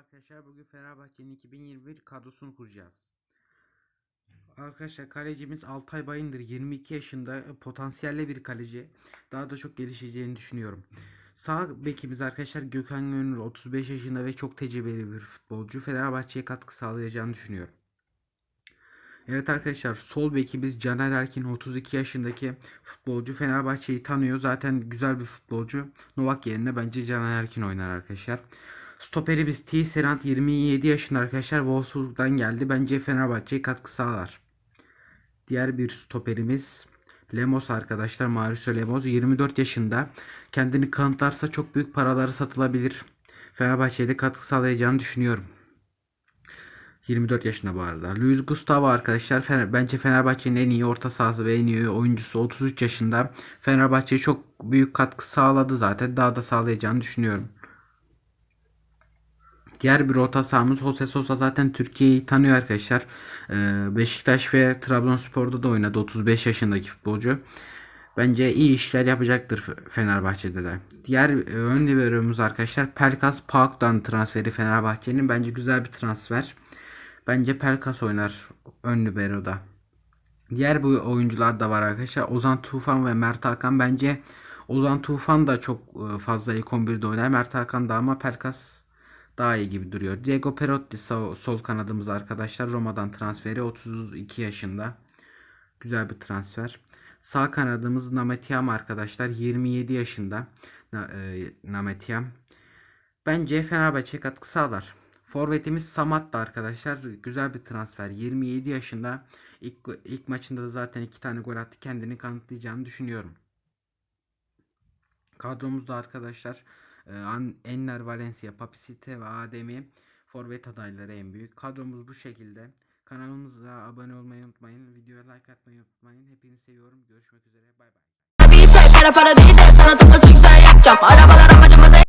arkadaşlar. Bugün Fenerbahçe'nin 2021 kadrosunu kuracağız. Arkadaşlar kalecimiz Altay Bayındır 22 yaşında potansiyelli bir kaleci. Daha da çok gelişeceğini düşünüyorum. Sağ bekimiz arkadaşlar Gökhan Gönül 35 yaşında ve çok tecrübeli bir futbolcu. Fenerbahçe'ye katkı sağlayacağını düşünüyorum. Evet arkadaşlar sol bekimiz Caner Erkin 32 yaşındaki futbolcu. Fenerbahçe'yi tanıyor. Zaten güzel bir futbolcu. Novak yerine bence Caner Erkin oynar arkadaşlar. Stoperimiz T. Serant 27 yaşında arkadaşlar. Wolfsburg'dan geldi. Bence Fenerbahçe'ye katkı sağlar. Diğer bir stoperimiz Lemos arkadaşlar. Mauricio Lemos 24 yaşında. Kendini kanıtlarsa çok büyük paraları satılabilir. Fenerbahçe'ye de katkı sağlayacağını düşünüyorum. 24 yaşında bu arada. Luis Gustavo arkadaşlar Fener, bence Fenerbahçe'nin en iyi orta sahası ve en iyi oyuncusu 33 yaşında. Fenerbahçe'ye çok büyük katkı sağladı zaten. Daha da sağlayacağını düşünüyorum. Diğer bir orta sahamız Jose Sosa zaten Türkiye'yi tanıyor arkadaşlar. Ee, Beşiktaş ve Trabzonspor'da da oynadı 35 yaşındaki futbolcu. Bence iyi işler yapacaktır Fenerbahçe'de de. Diğer e, ön liberomuz arkadaşlar Pelkas Pauk'tan transferi Fenerbahçe'nin bence güzel bir transfer. Bence Pelkas oynar ön libero'da. Diğer bu oyuncular da var arkadaşlar. Ozan Tufan ve Mert Hakan bence Ozan Tufan da çok e, fazla ilk 11'de oynar. Mert Hakan da ama Pelkas daha iyi gibi duruyor. Diego Perotti sağ- sol kanadımız arkadaşlar. Roma'dan transferi 32 yaşında. Güzel bir transfer. Sağ kanadımız Nametiam arkadaşlar. 27 yaşında. Na, e, Nametiam. Bence Fenerbahçe katkı sağlar. Forvetimiz Samat da arkadaşlar. Güzel bir transfer. 27 yaşında. İlk, ilk maçında da zaten iki tane gol attı. Kendini kanıtlayacağını düşünüyorum. Kadromuzda arkadaşlar Enner Valencia, Papisite ve Ademi forvet adayları en büyük. Kadromuz bu şekilde. Kanalımıza abone olmayı unutmayın. Videoya like atmayı unutmayın. Hepinizi seviyorum. Görüşmek üzere. Bay bay. Arabalar